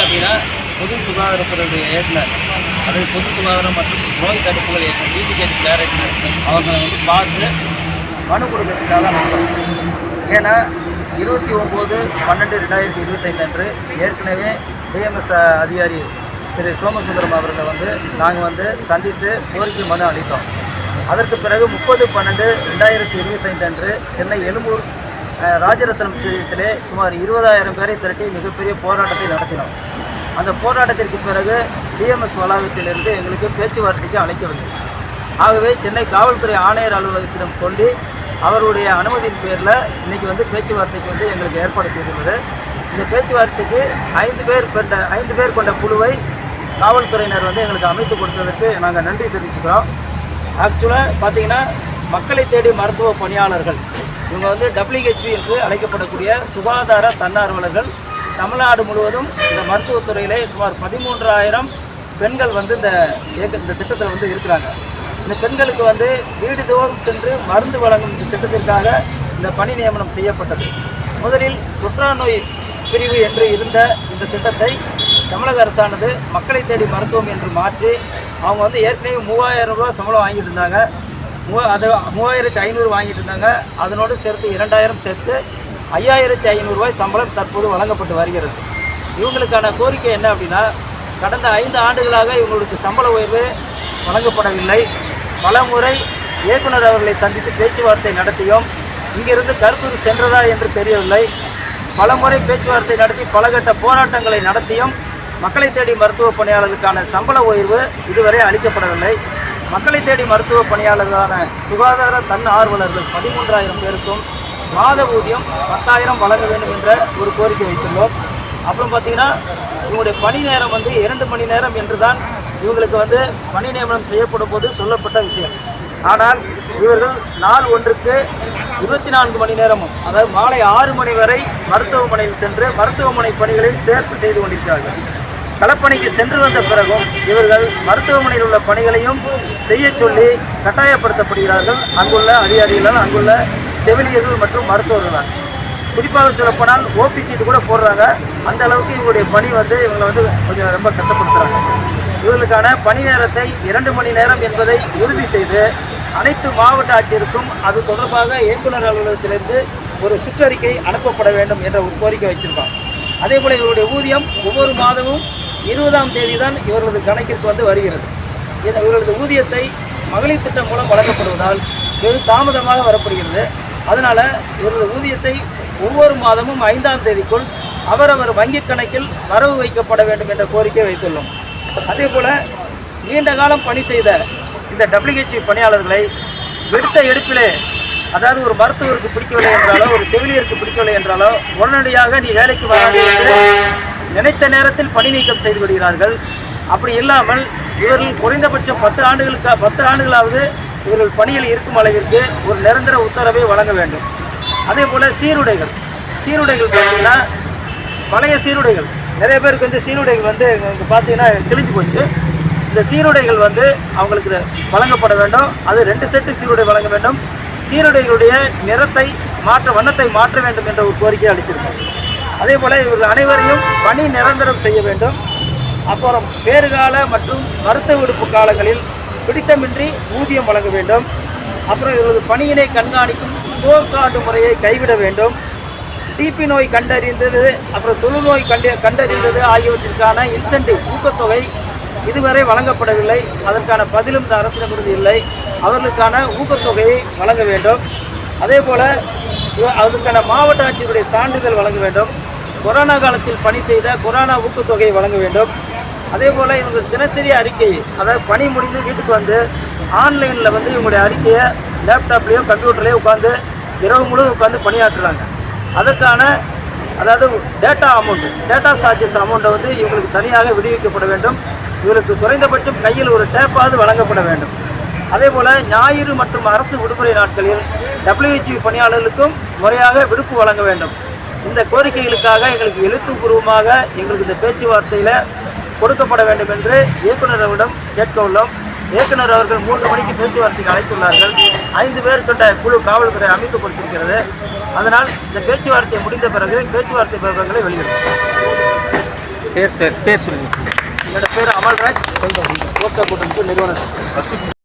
அப்படின்னா பொது சுகாதாரத்துறையுடைய இயக்குனர் அதாவது பொது சுகாதாரம் மற்றும் நோய் தடுப்புகள் இயக்குனர் டிடிஹெச் டைரக்டர் அவர்களை வந்து பார்த்து மனு கொடுக்கறதுக்காக நம்புறோம் ஏன்னா இருபத்தி ஒம்பது பன்னெண்டு ரெண்டாயிரத்தி இருபத்தைந்து அன்று ஏற்கனவே டிஎம்எஸ் அதிகாரி திரு சோமசுந்தரம் அவர்களை வந்து நாங்கள் வந்து சந்தித்து கோரிக்கை மனு அளித்தோம். அதற்கு பிறகு முப்பது பன்னெண்டு ரெண்டாயிரத்தி இருபத்தைந்து அன்று சென்னை எழும்பூர் ராஜரத்னம் ஸ்டேடியத்திலே சுமார் இருபதாயிரம் பேரை திரட்டி மிகப்பெரிய போராட்டத்தை நடத்தினோம். அந்த போராட்டத்திற்கு பிறகு டிஎம்எஸ் வளாகத்திலிருந்து எங்களுக்கு பேச்சுவார்த்தைக்கு அழைக்கவில்லை ஆகவே சென்னை காவல்துறை ஆணையர் அலுவலகத்திடம் சொல்லி அவருடைய அனுமதியின் பேரில் இன்றைக்கி வந்து பேச்சுவார்த்தைக்கு வந்து எங்களுக்கு ஏற்பாடு செய்துள்ளது. இந்த பேச்சுவார்த்தைக்கு ஐந்து பேர் கொண்ட ஐந்து பேர் கொண்ட குழுவை காவல்துறையினர் வந்து எங்களுக்கு அமைத்து கொடுத்ததற்கு நாங்கள் நன்றி தெரிவிச்சுக்கிறோம். ஆக்சுவலாக பார்த்திங்கன்னா மக்களை தேடி மருத்துவ பணியாளர்கள் இவங்க வந்து டபிள்யூஹெச்பி என்று அழைக்கப்படக்கூடிய சுகாதார தன்னார்வலர்கள். தமிழ்நாடு முழுவதும் இந்த மருத்துவத்துறையிலே சுமார் பதிமூன்றாயிரம் பெண்கள் வந்து இந்த இயக்க இந்த திட்டத்தில் வந்து இருக்கிறாங்க. இந்த பெண்களுக்கு வந்து வீடு தோறும் சென்று மருந்து வழங்கும் இந்த திட்டத்திற்காக இந்த பணி நியமனம் செய்யப்பட்டது. முதலில் தொற்றா நோய் பிரிவு என்று இருந்த இந்த திட்டத்தை தமிழக அரசானது மக்களை தேடி மருத்துவம் என்று மாற்றி அவங்க வந்து ஏற்கனவே மூவாயிரம் ரூபா சம்பளம் வாங்கிட்டு இருந்தாங்க. மூ அது மூவாயிரத்தி ஐநூறு வாங்கிட்டு இருந்தாங்க. அதனோடு சேர்த்து இரண்டாயிரம் சேர்த்து ஐயாயிரத்தி ஐநூறுரூவாய் சம்பளம் தற்போது வழங்கப்பட்டு வருகிறது. இவங்களுக்கான கோரிக்கை என்ன அப்படின்னா கடந்த ஐந்து ஆண்டுகளாக இவங்களுக்கு சம்பள உயர்வு வழங்கப்படவில்லை. பல முறை இயக்குனர் அவர்களை சந்தித்து பேச்சுவார்த்தை நடத்தியும் இங்கிருந்து கருத்து சென்றதா என்று தெரியவில்லை. பல முறை பேச்சுவார்த்தை நடத்தி பலகட்ட போராட்டங்களை நடத்தியும் மக்களை தேடி மருத்துவ பணியாளர்களுக்கான சம்பள உயர்வு இதுவரை அளிக்கப்படவில்லை. மக்களை தேடி மருத்துவ பணியாளர்களான சுகாதார தன் ஆர்வலர்கள் பதிமூன்றாயிரம் பேருக்கும் மாத ஊதியம் பத்தாயிரம் வழங்க வேண்டும் என்ற ஒரு கோரிக்கை வைத்துள்ளோம். அப்புறம் பார்த்தீங்கன்னா இவங்களுடைய பணி நேரம் வந்து இரண்டு மணி நேரம் என்று தான் இவங்களுக்கு வந்து பணி நியமனம் செய்யப்படும் போது சொல்லப்பட்ட விஷயம். ஆனால் இவர்கள் நாள் ஒன்றுக்கு இருபத்தி நான்கு மணி நேரமும் அதாவது மாலை ஆறு மணி வரை மருத்துவமனையில் சென்று மருத்துவமனை பணிகளில் சேர்த்து செய்து கொண்டிருக்கிறார்கள். களப்பணிக்கு சென்று வந்த பிறகும் இவர்கள் மருத்துவமனையில் உள்ள பணிகளையும் செய்ய சொல்லி கட்டாயப்படுத்தப்படுகிறார்கள். அங்குள்ள அதிகாரிகளால் அங்குள்ள செவிலியர்கள் மற்றும் மருத்துவர்களால். குறிப்பாக சொல்லப்போனால் ஓபி சீட்டு கூட போடுறாங்க. அந்த அளவுக்கு இவங்களுடைய பணி வந்து இவங்களை வந்து கொஞ்சம் ரொம்ப கஷ்டப்படுத்துகிறாங்க இவர்களுக்கான பணி நேரத்தை இரண்டு மணி நேரம் என்பதை உறுதி செய்து அனைத்து மாவட்ட ஆட்சியருக்கும் அது தொடர்பாக இயக்குநர் அலுவலகத்திலிருந்து ஒரு சுற்றறிக்கை அனுப்பப்பட வேண்டும் என்ற ஒரு கோரிக்கை வச்சிருக்கோம் அதே போல் இவருடைய ஊதியம் ஒவ்வொரு மாதமும் இருபதாம் தேதி தான் இவர்களது கணக்கிற்கு வந்து வருகிறது. இது இவர்களது ஊதியத்தை மகளிர் திட்டம் மூலம் வழங்கப்படுவதால் வெகு தாமதமாக வரப்படுகிறது. அதனால் இவர்களது ஊதியத்தை ஒவ்வொரு மாதமும் ஐந்தாம் தேதிக்குள் அவரவர் வங்கிக் கணக்கில் வரவு வைக்கப்பட வேண்டும் என்ற கோரிக்கை வைத்துள்ளோம். அதே போல் நீண்ட காலம் பணி செய்த இந்த டபிள்யூஹெச்சி பணியாளர்களை விடுத்த எடுப்பிலே அதாவது ஒரு மருத்துவருக்கு பிடிக்கவில்லை என்றாலோ ஒரு செவிலியருக்கு பிடிக்கவில்லை என்றாலோ உடனடியாக நீ வேலைக்கு வராது என்று நினைத்த நேரத்தில் பணி நீக்கம் செய்து விடுகிறார்கள். அப்படி இல்லாமல் இவர்கள் குறைந்தபட்சம் பத்து ஆண்டுகளுக்கு பத்து ஆண்டுகளாவது இவர்கள் பணியில் இருக்கும் அளவிற்கு ஒரு நிரந்தர உத்தரவை வழங்க வேண்டும். அதே போல் சீருடைகள். சீருடைகள் பார்த்தீங்கன்னா பழைய சீருடைகள். நிறைய பேருக்கு வந்து சீருடைகள் வந்து இங்கே பார்த்தீங்கன்னா கிழிஞ்சு போச்சு. இந்த சீருடைகள் வந்து அவங்களுக்கு வழங்கப்பட வேண்டும். அது ரெண்டு செட்டு சீருடை வழங்க வேண்டும். சீருடைகளுடைய நிறத்தை மாற்ற வண்ணத்தை மாற்ற வேண்டும் என்ற ஒரு கோரிக்கை அளிச்சிருக்கோம் அதே போல் இவர்கள் அனைவரையும் பணி நிரந்தரம் செய்ய வேண்டும். அப்புறம் பேறுகால மற்றும் மருத்துவ விடுப்பு காலங்களில் பிடித்தமின்றி ஊதியம் வழங்க வேண்டும். அப்புறம் இவரது பணியினை கண்காணிக்கும் ஸ்கோர் கார்டு முறையை கைவிட வேண்டும். டிபி நோய் கண்டறிந்தது அப்புறம் தொழுநோய் கண்டு கண்டறிந்தது ஆகியவற்றிற்கான இன்சென்டிவ் ஊக்கத்தொகை இதுவரை வழங்கப்படவில்லை. அதற்கான பதிலும் இந்த அரசிடமிருந்து இல்லை. அவர்களுக்கான ஊக்கத்தொகையை வழங்க வேண்டும். அதே போல் அதற்கான மாவட்ட ஆட்சியருடைய சான்றிதழ் வழங்க வேண்டும். கொரோனா காலத்தில் பணி செய்த கொரோனா ஊக்கத்தொகையை வழங்க வேண்டும். அதே போல் இவங்க தினசரி அறிக்கை அதாவது பணி முடிந்து வீட்டுக்கு வந்து ஆன்லைனில் வந்து இவங்களுடைய அறிக்கையை லேப்டாப்லேயோ கம்ப்யூட்டர்லேயோ உட்காந்து இரவு முழுவதும் உட்காந்து பணியாற்றுறாங்க. அதற்கான அதாவது டேட்டா அமௌண்ட் டேட்டா சார்ஜஸ் அமௌண்ட்டை வந்து இவங்களுக்கு தனியாக விடுவிக்கப்பட வேண்டும். இவருக்கு குறைந்தபட்சம் கையில் ஒரு டேப்பாவது வழங்கப்பட வேண்டும். அதே போல் ஞாயிறு மற்றும் அரசு விடுமுறை நாட்களில் டபிள்யூஹெச்இ பணியாளர்களுக்கும் முறையாக விடுப்பு வழங்க வேண்டும். இந்த கோரிக்கைகளுக்காக எங்களுக்கு எழுத்துப்பூர்வமாக எங்களுக்கு இந்த பேச்சுவார்த்தையில் கொடுக்கப்பட வேண்டும் என்று இயக்குநரிடம் கேட்க உள்ளோம் இயக்குனர் அவர்கள் மூன்று மணிக்கு பேச்சுவார்த்தைக்கு அழைத்துள்ளார்கள். ஐந்து பேர் கொண்ட குழு காவல்துறை அமைத்து கொடுத்திருக்கிறது. அதனால் இந்த பேச்சுவார்த்தை முடிந்த பிறகு பேச்சுவார்த்தை விவரங்களை வெளியிடும் பேர் சார் பேர் சொல்லுங்கள் என்னோட பேர் அமல்ராஜ் ஓட்ஸா கூட்டமைப்பு நிறுவனர்